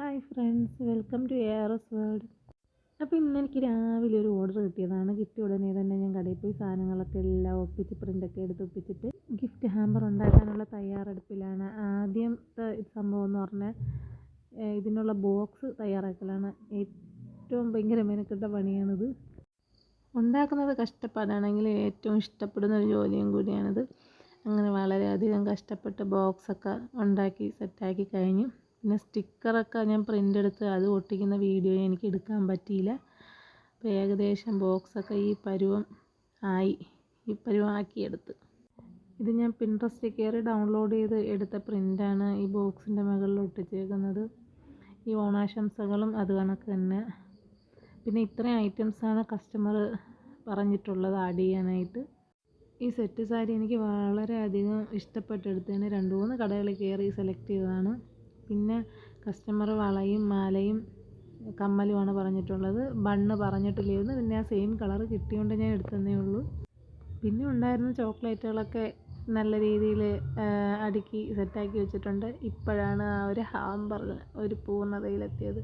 Hi friends welcome to A R S world അപ്പോൾ ഇന്ന് എനിക്ക് രാവിലെ ഒരു ഓർഡർ കിട്ടിയതാണ്. കിട്ടിയ ഉടനെ തന്നെ ഞാൻ കടയിൽ പോയി സാധനങ്ങളൊക്കെ എല്ലാം ഒപ്പിച്ച് പ്രിന്റൊക്കെ എടുത്ത് ഒപ്പിച്ചിട്ട് ഗിഫ്റ്റ് ഹാമ്പർ ഉണ്ടാക്കാനുള്ള തയ്യാറെടുപ്പിലാണ്. ആദ്യത്തെ സംഭവം എന്ന് പറഞ്ഞാൽ ഇതിനുള്ള ബോക്സ് തയ്യാറാക്കലാണ്. ഏറ്റവും ഭയങ്കര മെനക്കെട്ട പണിയാണിത്. ഉണ്ടാക്കുന്നത് കഷ്ടപ്പാടാണെങ്കിൽ ഏറ്റവും ഇഷ്ടപ്പെടുന്ന ഒരു ജോലിയും കൂടിയാണിത്. അങ്ങനെ വളരെയധികം കഷ്ടപ്പെട്ട് ബോക്സൊക്കെ ഉണ്ടാക്കി സെറ്റാക്കി കഴിഞ്ഞു. പിന്നെ സ്റ്റിക്കറൊക്കെ ഞാൻ പ്രിന്റ് എടുത്ത് അത് ഒട്ടിക്കുന്ന വീഡിയോ എനിക്ക് എടുക്കാൻ പറ്റിയില്ല. അപ്പോൾ ഏകദേശം ബോക്സൊക്കെ ഈ പരുവം ആയി. ഈ പരുവം എടുത്ത് ഇത് ഞാൻ പിൻട്രസ്റ്റിൽ കയറി ഡൗൺലോഡ് ചെയ്ത് എടുത്ത പ്രിന്റാണ് ഈ ബോക്സിന്റെ മുകളിൽ ഒട്ടിച്ചേക്കുന്നത്. ഈ ഓണാശംസകളും അത് കണക്ക് തന്നെ. പിന്നെ ഇത്രയും ഐറ്റംസാണ് കസ്റ്റമർ പറഞ്ഞിട്ടുള്ളത് ആഡ് ചെയ്യാനായിട്ട്. ഈ സെറ്റ് സാരി എനിക്ക് വളരെയധികം ഇഷ്ടപ്പെട്ടെടുത്തതിന് രണ്ട് മൂന്ന് കടകളിൽ കയറി സെലക്ട് ചെയ്തതാണ്. പിന്നെ കസ്റ്റമർ വളയും മാലയും കമ്മലുമാണ് പറഞ്ഞിട്ടുള്ളത്. ബണ്ണ് പറഞ്ഞിട്ടില്ലായിരുന്നു. പിന്നെ ആ സെയിം കളർ കിട്ടിയോണ്ട് ഞാൻ എടുത്തതേ ഉള്ളൂ. പിന്നെ ഉണ്ടായിരുന്ന ചോക്ലേറ്റുകളൊക്കെ നല്ല രീതിയിൽ അടുക്കി സെറ്റാക്കി വെച്ചിട്ടുണ്ട്. ഇപ്പോഴാണ് ആ ഒരു ഹാമ്പർ ഒരു പൂർണതയിലെത്തിയത്.